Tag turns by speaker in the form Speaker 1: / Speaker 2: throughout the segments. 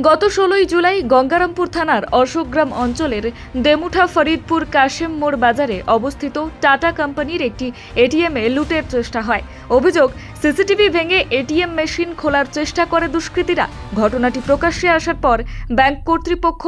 Speaker 1: গত ষোলোই জুলাই গঙ্গারামপুর থানার অশোকগ্রাম অঞ্চলের দেমুঠা ফরিদপুর কাশেম মোড় বাজারে অবস্থিত টাটা কোম্পানির একটি এটিএমে লুটের চেষ্টা হয়। অভিযোগ, সিসিটিভি ভেঙে এটিএম মেশিন খোলার চেষ্টা করে দুষ্কৃতীরা। ঘটনাটি প্রকাশ্যে আসার পর ব্যাংক কর্তৃপক্ষ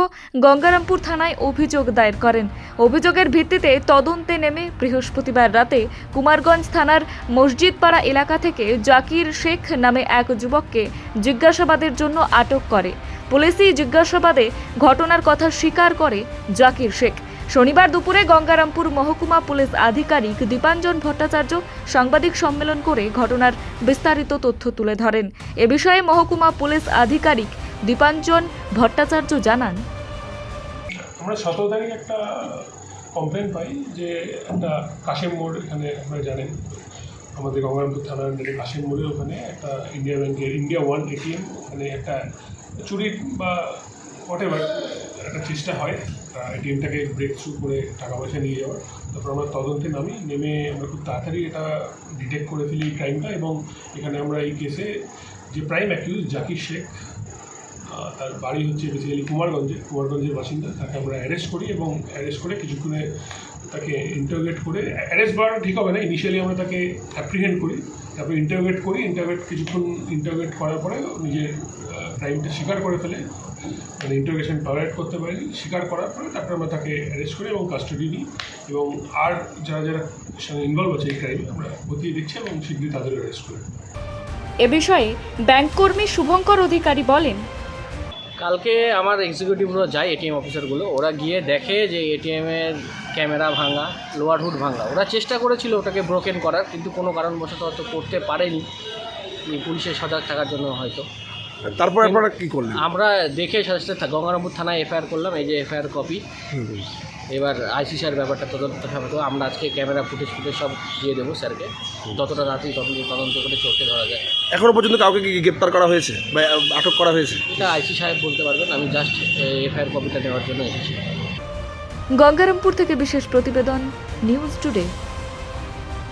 Speaker 1: গঙ্গারামপুর থানায় অভিযোগ দায়ের করেন। অভিযোগের ভিত্তিতে তদন্তে নেমে বৃহস্পতিবার রাতে কুমারগঞ্জ থানার মসজিদপাড়া এলাকা থেকে জাকির শেখ নামে এক যুবককে জিজ্ঞাসাবাদের জন্য আটক করে। পুলিশই জিজ্ঞাসাবাদে ঘটনার কথা স্বীকার করে জাকির শেখ। শনিবার দুপুরে গঙ্গারামপুর মহকুমা পুলিশ আধিকারিক দীপাঞ্জন ভট্টাচার্য সাংবাদিক সম্মেলন করে ঘটনার বিস্তারিত তথ্য তুলে ধরেন। এ বিষয়ে মহকুমা পুলিশ আধিকারিক দীপাঞ্জন ভট্টাচার্য জানান।
Speaker 2: আমরা সতেরো তারিখ একটা কমপ্লেন পাই যে একটা কাশেম মোড় এখানে আপনারা জানেন। আমাদের গঙ্গারামপুর থানার আন্ডারে কাশেম মোড়ের ওখানে একটা ইন্ডিয়া ব্যাংকের ইন্ডিয়া ওয়ান এটিএম ওখানে একটা চুরির বা হোয়াট এভার একটা চেষ্টা হয়। এটিএমটাকে ব্রেক থ্রু করে টাকা পয়সা নিয়ে যাওয়ার। তারপর আমরা তদন্তে নামি, নেমে আমরা খুব তাড়াতাড়ি এটা ডিটেক্ট করে ফেলি এই ক্রাইমটা এবং এখানে আমরা এই কেসে যে প্রাইম অ্যাকিউজ জাকির শেখ তার বাড়ি হচ্ছে বেসিক্যালি কুমারগঞ্জে, কুমারগঞ্জের বাসিন্দা। তাকে আমরা অ্যারেস্ট করি এবং অ্যারেস্ট করে কিছুক্ষণে তাকে ইন্টারোগেট করে অ্যারেস্ট বাড়ানো ঠিক হবে না ইনিশিয়ালি আমরা তাকে অ্যাপ্রিহেন্ড করি। তারপরে ইন্টারোগেট করি ইন্টারোগেট কিছুক্ষণ ইন্টারোগেট করার পরে নিজের ক্রাইমটা স্বীকার করে ফেলে। মানে ইন্টারোগেশন টলারেট করতে পারেনি স্বীকার করার পরে তারপরে আমরা তাকে অ্যারেস্ট করি এবং কাস্টাডি নিই এবং আর যারা যারা সঙ্গে ইনভলভ আছে এই ক্রাইমে আমরা খতিয়ে দিচ্ছি এবং শীঘ্রই তাদের অ্যারেস্ট করি।
Speaker 1: এ বিষয়ে ব্যাংক কর্মী শুভঙ্কর অধিকারী বলেন
Speaker 3: কালকে আমার এক্সিকিউটিভরা যায় এটিএম অফিসারগুলো ওরা গিয়ে দেখে যে এটিএমের ক্যামেরা ভাঙা লোয়ার হুড ভাঙা। ওরা চেষ্টা করেছিল ওটাকে ব্রোকেন করার কিন্তু কোনো কারণবশত হয়তো করতে পারেনি। পুলিশের সজাগ থাকার জন্য হয়তো।
Speaker 4: তারপর আপনারা কি করলেন?
Speaker 3: আমরা দেখে সাথে গঙ্গারামপুর থানায় এফআইআর করলাম এই যে এফআইআর কপি। এবার আইসি স্যার ব্যাপারটা তদন্ত হবে আমরা আজকে ক্যামেরা ফুটেজ ফুটেজ সব দিয়ে দেবো স্যারকে। যতটা রাতেই তদন্ত তদন্ত করে চোখে ধরা যায়।
Speaker 4: এখনও পর্যন্ত কাউকে কি গ্রেপ্তার করা হয়েছে বা আটক করা হয়েছে?
Speaker 3: এটা আইসি সাহেব বলতে পারবেন। আমি জাস্ট এফআইআর কপিটা নেওয়ার জন্য এসেছি।
Speaker 1: গঙ্গারামপুর থেকে বিশেষ প্রতিবেদন নিউজ টুডে।